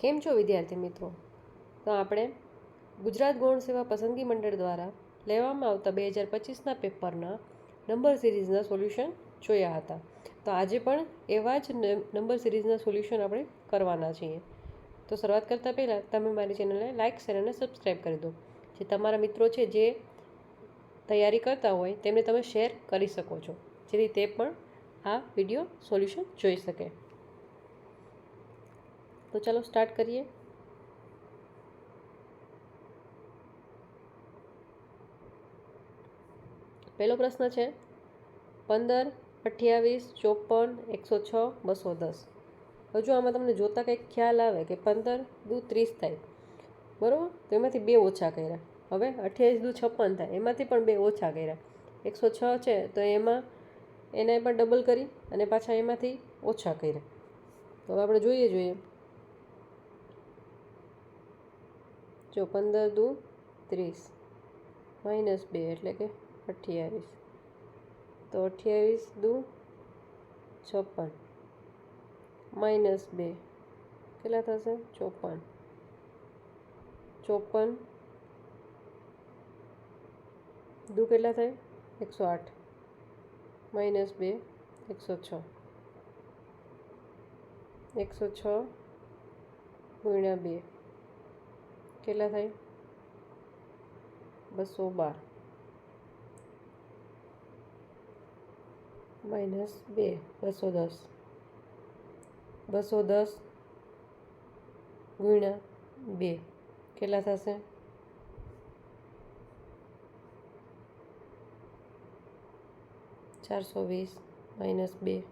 કેમ છો વિદ્યાર્થી મિત્રો? તો આપણે ગુજરાત ગૌણ સેવા પસંદગી મંડળ દ્વારા લેવામાં આવતા બે હજાર પચીસના પેપરના નંબર સિરીઝના સોલ્યુશન જોયા હતા. તો આજે પણ એવા જ નંબર સિરીઝના સોલ્યુશન આપણે કરવાના છીએ. તો શરૂઆત કરતાં પહેલાં તમે મારી ચેનલને લાઇક, શેર અને સબસ્ક્રાઈબ કરી દો. જે તમારા મિત્રો છે જે તૈયારી કરતા હોય તેમને તમે શેર કરી શકો છો. જેથી તે પણ આ વીડિયો સોલ્યુશન જોઈ શકે. તો ચાલો સ્ટાર્ટ કરીએ. પહેલો પ્રશ્ન છે, પંદર, અઠ્યાવીસ, ચોપન, એકસો છ, બસો દસ. હજુ આમાં તમને જોતાં કંઈક ખ્યાલ આવે કે પંદર દુ ત્રીસ થાય. બરાબર? તો એમાંથી બે ઓછા કર્યા. હવે અઠ્યાવીસ દુ છપ્પન થાય. એમાંથી પણ બે ઓછા કર્યા. એકસો છ છે, તો એમાં એને પણ ડબલ કરી અને પાછા એમાંથી ઓછા કર્યા. તો હવે આપણે જોઈએ જોઈએ. જો પંદર દુ ત્રીસ. માઇનસ બે એટલે કે અઠ્યાવીસ. તો અઠ્યાવીસ દુ છપ્પન. માઇનસ બે કેટલા થશે? ચોપન. ચોપન દુ કેટલા થાય? એકસો આઠ. માઇનસ બે એકસો છ. એકસો છ ગુણ્યા બે. કેટલા થાય? બસો બાર. માઇનસ બે, બસો દસ. બસો દસ ગુણ્યા બે. કેટલા થશે? ચારસો વીસ માઇનસ બે.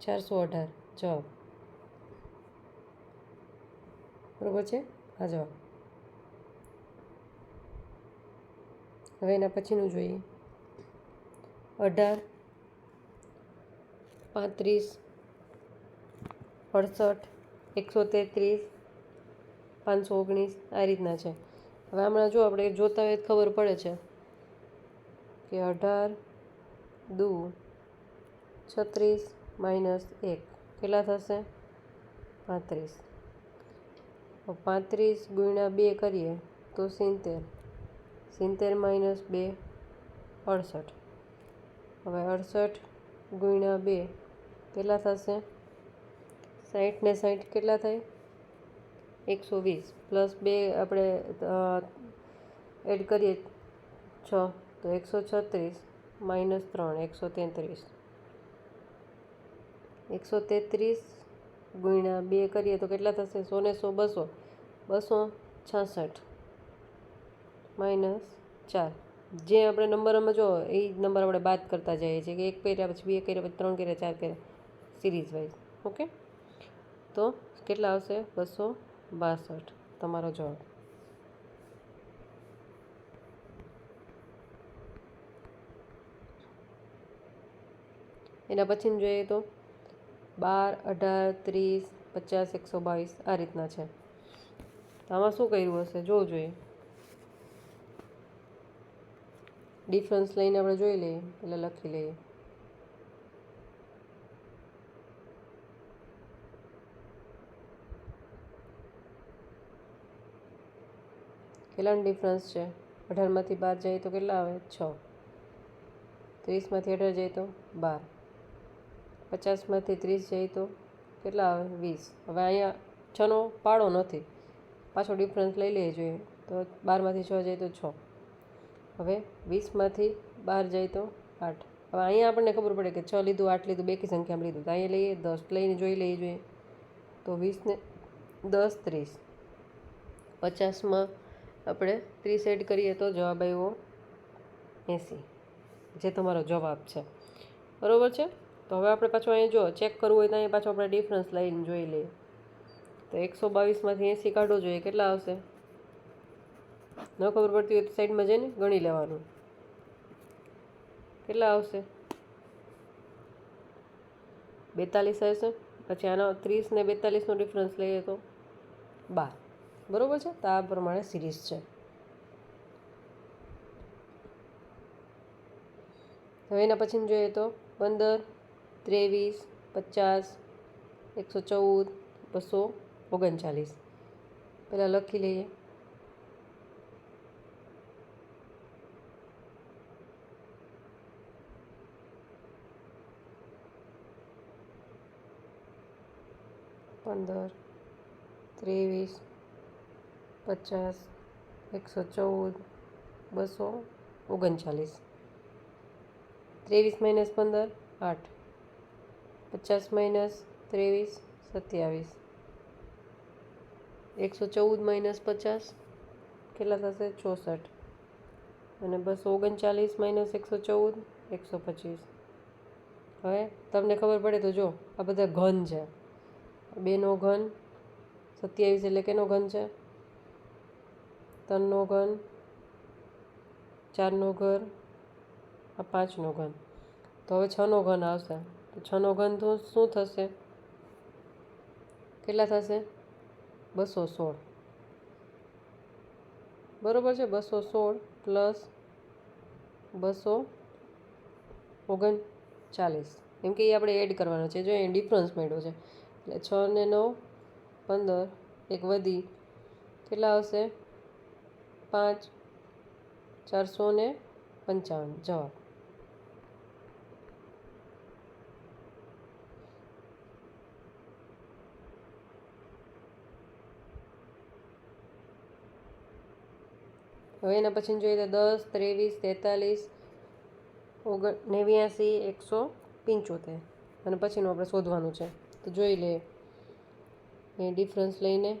ચારસો અઢાર. જવાબ. બરોબર છે? જવાબ હવે એના પછીનું જોઈએ. અઢાર, પાંત્રીસ, અડસઠ એકસો તેત્રીસ પાંચસો ઓગણીસ, આ રીતના છે. હવે હમણાં જો આપણે જોતા હોય ખબર પડે છે કે અઢાર, દુ, છત્રીસ માઇનસ એક. કેટલા થશે? પાંત્રીસ. પાંત્રીસ ગુણ્યા બે કરીએ તો સિત્તેર. સિત્તેર માઇનસ બે, અડસઠ. હવે અડસઠ ગુણ્યા બે કેટલા થશે? સાઠ ને સાઠ કેટલા થાય? એકસો વીસ. પ્લસ બે આપણે એડ કરીએ છ, તો એકસો છત્રીસ માઇનસ ત્રણ, એકસો તેત્રીસ. એકસો તેત્રીસ ગુણ્યા બે કરીએ તો કેટલા થશે? સો ને સો, બસો. બસો છાસઠ. માઇનસ ચાર. જે આપણે નંબરમાં જો, એ નંબર આપણે બાદ કરતા જઈએ છીએ કે એક કર્યા પછી બે કર્યા પછી ત્રણ કર્યા, ચાર કર્યા સિરીઝ વાઇઝ ઓકે? તો કેટલા આવશે? બસો બાસઠ. તમારો જવાબ. એના પછીનું જોઈએ તો બાર, અઢાર, ત્રીસ, પચાસ, એકસો બાવીસ આ રીતના છે. આમાં શું કર્યું હશે? જોવું જોઈએ. ડિફરન્સ લઈને આપણે જોઈ લઈએ. એટલે લખી લઈએ. કેટલાનો ડિફરન્સ છે? અઢારમાંથી બાર જાય તો કેટલા આવે? છ. ત્રીસમાંથી અઢાર જાય તો બાર. પચાસમાંથી ત્રીસ જાય તો કેટલા આવે? વીસ. હવે અહીંયા છનો પાડો નથી. પાછો ડિફરન્સ લઈ લઈએ જોઈએ તો બારમાંથી છ જાય તો છ. હવે વીસમાંથી બાર જાય તો આઠ. હવે અહીંયા આપણને ખબર પડે કે છ લીધું, આઠ લીધું, બેકી સંખ્યામાં લીધું. તો અહીંયા લઈએ, દસ લઈને જોઈ લઈએ જોઈએ તો વીસને દસ, ત્રીસ. પચાસમાં આપણે ત્રીસ એડ કરીએ તો જવાબ આવ્યો એંસી. જે તમારો જવાબ છે. બરાબર છે? તો હવે આપણે પાછું અહીંયા જો ચેક કરવું હોય તો અહીંયા પાછું આપણે ડિફરન્સ લઈને જોઈ લઈએ. તો એકસો બાવીસમાંથી એંસી કાઢવો જોઈએ, કેટલા આવશે? ન ખબર પડતી હોય તો સાઈડમાં જઈને ગણી લેવાનું. કેટલા આવશે? બેતાલીસ આવશે. પછી આનો ત્રીસ ને બેતાલીસનો ડિફરન્સ લઈએ તો બાર. બરાબર છે? તો આ પ્રમાણે સિરીઝ છે. હવે એના પછીનું જોઈએ તો પંદર ત્રેવીસ, પચાસ, એકસો ચૌદ, બસો ઓગણચાલીસ. પહેલાં લખી લઈએ. પંદર, ત્રેવીસ, પચાસ, એકસો ચૌદ, બસો ઓગણચાલીસ. ત્રેવીસ માઇનસ પંદર, આઠ. પચાસ માઇનસ ત્રેવીસ, સત્યાવીસ. એકસો ચૌદ માઇનસ પચાસ, કેટલા થશે? ચોસઠ. અને બસો ઓગણચાલીસ માઇનસ એકસો ચૌદ, એકસો પચીસ. હવે તમને ખબર પડે તો જો, આ બધા ઘન છે. બેનો ઘન, સત્યાવીસ એટલે કેનો ઘન છે? ત્રણનો ઘન, ચારનો ઘર, આ પાંચનો ઘન. તો હવે છનો ઘન આવશે. છનો ઘન શું થશે? કેટલા થશે? બસો સોળ. બરાબર છે? બસો સોળ પ્લસ બસો ઓગણચાલીસ. કેમ કે એ આપણે એડ કરવાનો છે. જો એ ડિફરન્સ મળ્યો છે. એટલે છ ને નવ, પંદર, એક વધી. કેટલા આવશે? પાંચ, ચારસો ને પંચાવન. જવાબ. હવે એના પછી જોઈએ તો દસ, ત્રેવીસ, તેતાલીસ, ઓગણ, નેવ્યાસી, એકસો પંચોતેર. અને પછીનું આપણે શોધવાનું છે. તો જોઈ લઈએ. એ ડિફરન્સ લઈને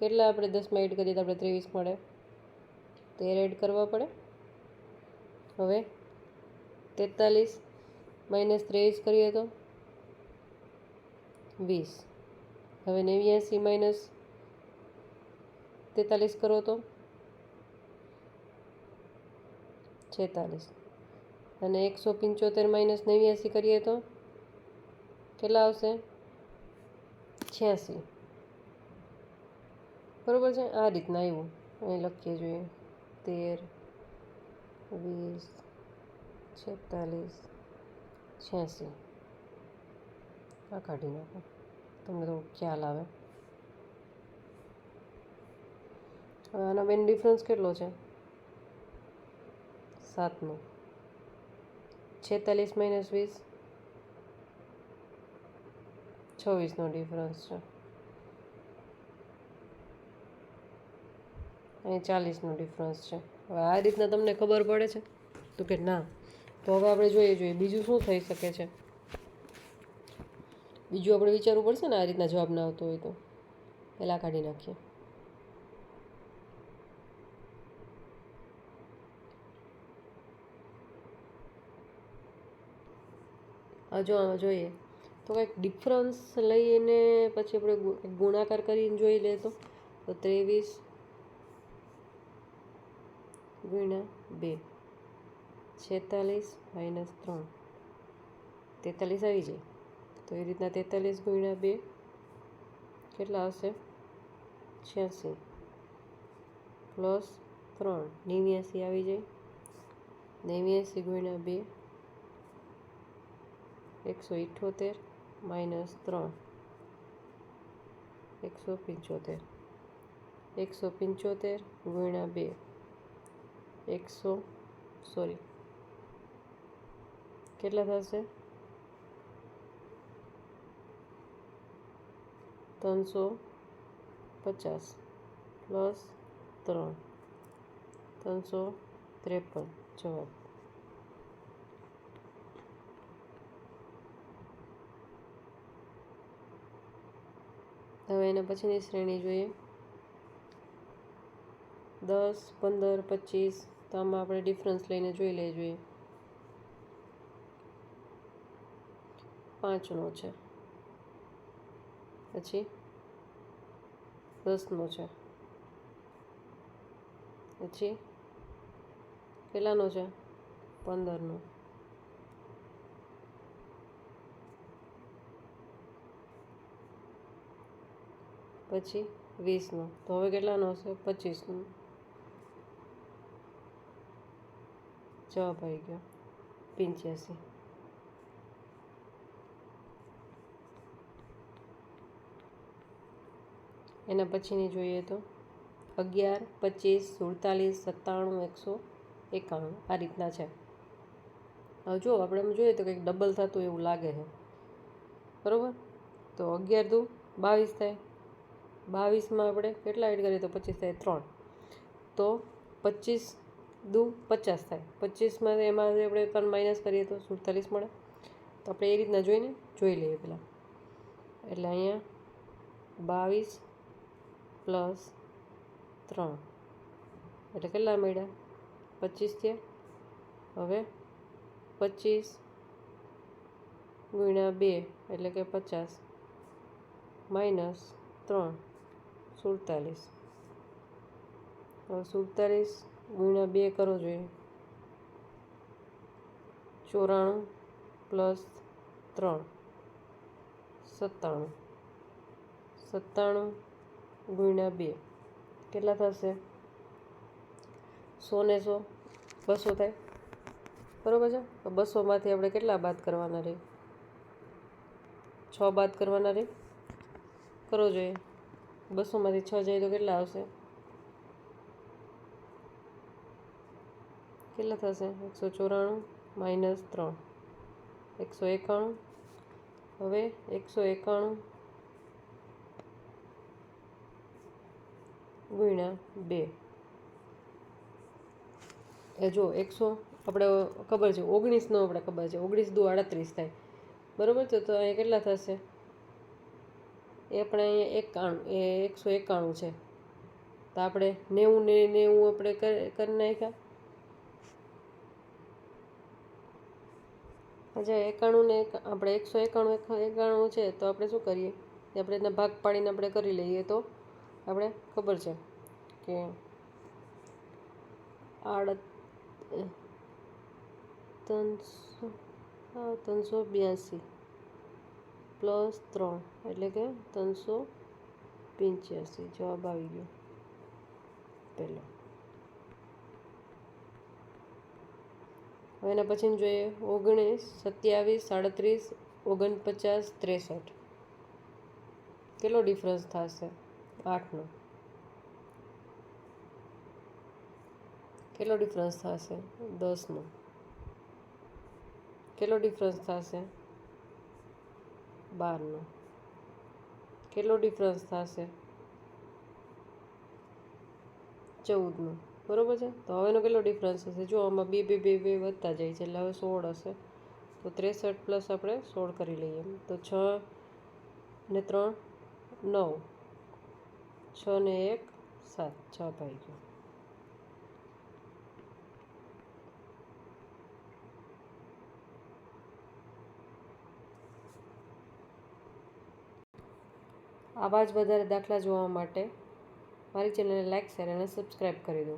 કેટલા આપણે દસમાં એડ કરીએ તો આપણે ત્રેવીસ મળે. તેર એડ કરવા પડે. હવે તેતાલીસ માઇનસ ત્રેવીસ કરીએ તો વીસ. હવે નેવ્યાસી માઇનસ તેતાલીસ કરો તો છેતાલીસ. અને એકસો પંચોતેર માઇનસ નેવ્યાસી કરીએ તો? કેટલા આવશે? છ્યાસી. બરાબર છે? આ રીતના આવ્યું અહીં લખીએ જોઈએ. તેર, વીસ, છેતાલીસ, છ્યાસી. આ કાઢી નાખો. તમને તો ખ્યાલ આવે. હવે આનો બેન ડિફરન્સ કેટલો છે? સાતનો છેતાલીસ માઇનસ વીસ. છવ્વીસનો ડિફરન્સ છે. અહીં ચાલીસનો ડિફરન્સ છે. હવે આ રીતના તમને ખબર પડે છે? તો કે ના. તો હવે આપણે જોઈએ જોઈએ. બીજું શું થઈ શકે છે? બીજું આપણે વિચારવું પડશે ને આ રીતના જવાબ ના આવતો હોય તો? પહેલાં કાઢી નાખીએ. જો, જોઈએ. તો કંઈક ડિફરન્સ લઈને પછી આપણે ગુણાકાર કરીને જોઈ લે તો. ત્રેવીસ ગુણ્યા બે. છેતાલીસ માઇનસ ત્રણ. તેતાલીસ આવી જાય. તો એ રીતના તેતાલીસ ગુણ્યા બે કેટલા આવશે? છ્યાસી. પ્લસ ત્રણ. નેવ્યાસી આવી જાય. નેવ્યાસી ગુણ્યા બે એકસો ઇઠ્ઠોતેર માઇનસ ત્રણ. એકસો પંચોતેર. એકસો પંચોતેર ગુણ્યા બે. એકસો, સોરી. કેટલા થશે? ત્રણસો પચાસ પ્લસ ત્રણ. ત્રણસો ત્રેપન. જવાબ. હવે એના પછીની શ્રેણી જોઈએ. દસ, પંદર, પચીસ, તો આમાં આપણે ડિફરન્સ લઈને જોઈ લઈએ જોઈએ પાંચનો છે. પછી દસનો છે. પછી કેટલાનો છે? પંદરનો. પછી વીસનો. તો હવે કેટલાનો હશે? પચીસનો. જવાબ આવી ગયો. પંચ્યાસી. એના પછીની જોઈએ તો અગિયાર, પચીસ, સુડતાલીસ, સત્તાણું, એકસો એકાણું. આ રીતના છે. હવે જો આપણે એમ જોઈએ તો કંઈક ડબલ થતું એવું લાગે છે. બરાબર? તો અગિયાર દુ બાવીસ થાય. બાવીસમાં આપણે કેટલા એડ કરીએ તો પચીસ થાય ત્રણ. તો પચીસ દુ પચાસ થાય. પચીસમાં એમાં આપણે ત્રણ માઇનસ કરીએ તો સુડતાલીસ મળે. તો આપણે એ રીતના જોઈને જોઈ લઈએ પહેલાં. એટલે અહીંયા બાવીસ પ્લસ ત્રણ. એટલે કેટલા મળ્યા? પચીસ થયા હવે પચીસ ગુણ્યા બે એટલે કે પચાસ માઇનસ ત્રણ. સુડતાલીસ. સુડતાલીસ ગુણ્યા બે કરો જોઈએ. ચોરાણું પ્લસ ત્રણ, સત્તાણું. સત્તાણું ગુણ્યા બે. કેટલા થશે? સો ને સો. બસો થાય. બરાબર છે? તો બસોમાંથી આપણે કેટલા બાદ કરવાના રહી છ બાદ કરવાના રહી કરો જોઈએ. બસોમાંથી છ જાય તો કેટલા આવશે? કેટલા થશે? એકસો ચોરાણું માઇનસ ત્રણ. એકસો એકાણું. હવે એકસો એકાણું ગુણ્યા બે. એ જો એકસો, આપણે ખબર છે, ઓગણીસનો આપણે ખબર છે, ઓગણીસ દુ આડત્રીસ થાય. બરાબર? છે તો અહીંયા કેટલા થશે? એ પણ અહીંયા એકાણું, એ એકસો એકાણું છે. તો આપણે નેવું ને નેવું આપણે કરી નાખ્યા. અચ્છા એકાણું ને આપણે એકસો એકાણું એકાણું છે, તો આપણે શું કરીએ? એ આપણે એના ભાગ પાડીને આપણે કરી લઈએ તો આપણે ખબર છે કે આડ ત્રણસો ત્રણસો બ્યાસી. પ્લસ ત્રણ, એટલે કે ત્રણસો પંચ્યાસી, જવાબ આવી ગયો. પહેલો. હવે એના પછી જોઈએ, ઓગણીસ, સત્યાવીસ, સાડત્રીસ, ઓગણપચાસ, ત્રેસઠ. કેટલો ડિફરન્સ થશે? આઠનો. કેટલો ડિફરન્સ થશે? દસનો. કેટલો ડિફરન્સ થશે? બારનો. કેટલો ડિફરન્સ થશે? ચૌદનો. બરાબર છે? તો હવેનો કેટલો ડિફરન્સ હશે જો આમાં બે બે બે બે વધતા જાય છે, એટલે હવે સોળ હશે. તો ત્રેસઠ પ્લસ આપણે સોળ કરી લઈએ તો છ ને ત્રણ, નવ. છ ને એક, સાત. છ ભાઈ ગયો આવા જ વધારે દાખલા જોવા માટે મારી ચેનલને લાઇક શેર અને સબસ્ક્રાઈબ કરી દો.